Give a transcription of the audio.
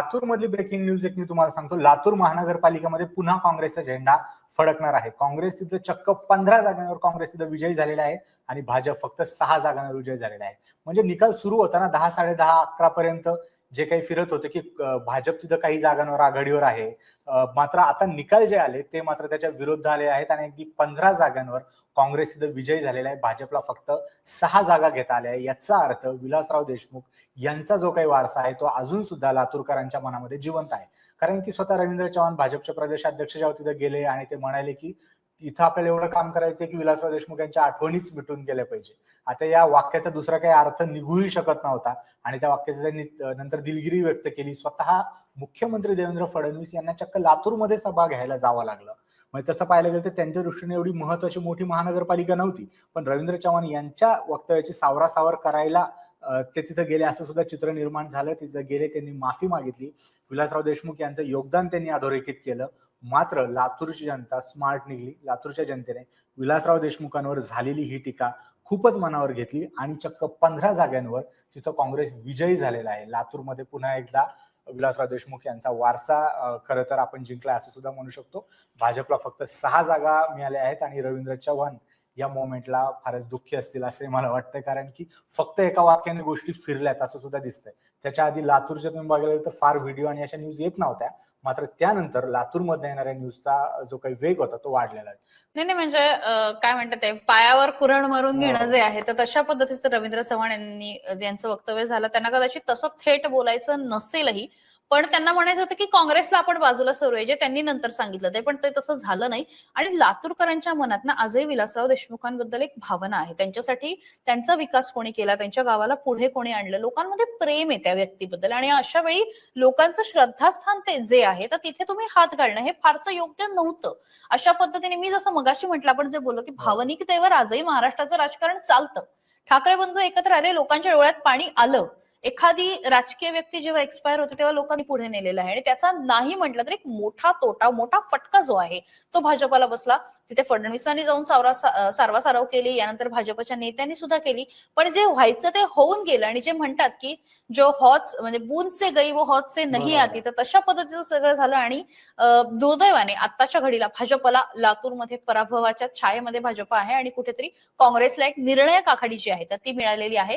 लातूरमधली breaking news एक मी तुम्हाला सांगतो. लातूर महानगरपालिकेमध्ये पुन्हा काँग्रेसचा झेंडा फडकणार आहे. काँग्रेस तिथं चक्क पंधरा जागांवर काँग्रेस तिथं विजयी झालेला आहे आणि भाजप फक्त सहा जागांवर विजय झालेला आहे. म्हणजे निकाल सुरू होताना दहा साडे दहा अकरा पर्यंत जे काही फिरत होते की भाजप तिथं काही जागांवर आघाडीवर आहे. मात्र आता निकाल जे आले ते मात्र त्याच्या विरुद्ध आले आहेत आणि अगदी पंधरा जागांवर काँग्रेस तिथं विजयी झालेला आहे. भाजपला फक्त सहा जागा घेता आल्या याचा अर्थ विलासराव देशमुख यांचा जो काही वारसा आहे तो अजून सुद्धा लातूरकरांच्या मनामध्ये जिवंत आहे. कारण की स्वतः रवींद्र चव्हाण भाजपचे प्रदेशाध्यक्ष जेव्हा तिथे गेले आणि ते म्हणाले की इथं आपल्याला एवढं काम करायचं की विलासराव देशमुख यांच्या आठवणीच मिटून गेल्या पाहिजे. आता या वाक्याचा दुसरा काही अर्थ निघूही शकत नव्हता आणि त्या वाक्याची त्यांनी नंतर दिलगिरी व्यक्त केली. स्वतः मुख्यमंत्री देवेंद्र फडणवीस यांना चक्क लातूरमध्ये सभा घ्यायला जावं लागलं. म्हणजे तसं पाहायला गेलं तर त्यांच्या दृष्टीने एवढी महत्वाची मोठी महानगरपालिका नव्हती. पण रवींद्र चव्हाण यांच्या वक्तव्याची सावरासावर करायला ते तिथं गेले असं सुद्धा चित्र निर्माण झालं. तिथं गेले त्यांनी माफी मागितली. विलासराव देशमुख यांचं योगदान त्यांनी अधोरेखित केलं. मात्र लातूरची जनता स्मार्ट निघली. लातूरच्या जनतेने विलासराव देशमुखांवर झालेली ही टीका खूपच मनावर घेतली आणि चक्क पंधरा जागांवर तिथं काँग्रेस विजयी झालेला आहे. लातूरमध्ये पुन्हा एकदा विलासराव देशमुख यांचा वारसा खरं तर आपण जिंकला असं सुद्धा म्हणू शकतो. भाजपला फक्त सहा जागा मिळाल्या आहेत आणि रवींद्र चव्हाण या मोमेंटला फारच दुःखी असतील असे मला वाटतं कारण की फक्त एका वाक्याने गोष्टी फिरल्यात असं सुद्धा दिसतंय. त्याच्या आधी लातूरच्या तुम्ही बघायला तर फार व्हिडिओ आणि अशा न्यूज येत नव्हत्या. मात्र त्यानंतर लातूरमध्ये येणाऱ्या न्यूजचा जो काही वेग होता तो वाढलेला आहे. नाही नाही म्हणजे काय म्हणतात ते पायावर कुरण मारून हो. घेणं जे आहे तर तशा पद्धतीचं रवींद्र चव्हाण यांनी यांचं वक्तव्य झालं त्यांना कदाचित तसं थेट बोलायचं नसेलही पण त्यांना म्हणायचं होतं की काँग्रेसला आपण बाजूला सरूया जे त्यांनी नंतर सांगितलं ते पण ते तसं झालं नाही. आणि लातूरकरांच्या मनात ना आजही विलासराव देशमुखांबद्दल एक भावना आहे. त्यांच्यासाठी त्यांचा विकास कोणी केला त्यांच्या गावाला पुढे कोणी आणलं लोकांमध्ये प्रेम आहे त्या व्यक्तीबद्दल. आणि अशा वेळी लोकांचं श्रद्धास्थान ते जे आहे तर तिथे तुम्ही हात घालणं हे फारसं योग्य नव्हतं. अशा पद्धतीने मी जसं मगाशी म्हटलं आपण जे बोललो की भावनिकतेवर आजही महाराष्ट्राचं राजकारण चालतं. ठाकरे बंधू एकत्र आले लोकांच्या डोळ्यात पाणी आलं. एखादी राजकीय व्यक्ती जेव्हा एक्सपायर होते तेव्हा लोकांनी पुढे नेलेला आहे. आणि त्याचा नाही म्हटलं तर एक मोठा तोटा मोठा फटका जो आहे तो भाजपाला बसला. तिथे फडणवीसांनी जाऊन सावरा सारवा सारव केली यानंतर भाजपच्या नेत्यांनी सुद्धा केली. पण जे व्हायचं ते होऊन गेलं. आणि जे म्हणतात की जो हॉच म्हणजे बून से गई वो हॉच से नाही. आती. तर तशा पद्धतीचं सगळं झालं आणि दुर्दैवाने आत्ताच्या घडीला भाजपला लातूरमध्ये पराभवाच्या छायेमध्ये भाजप आहे आणि कुठेतरी काँग्रेसला एक निर्णायक आघाडी जी आहे तर ती मिळालेली आहे.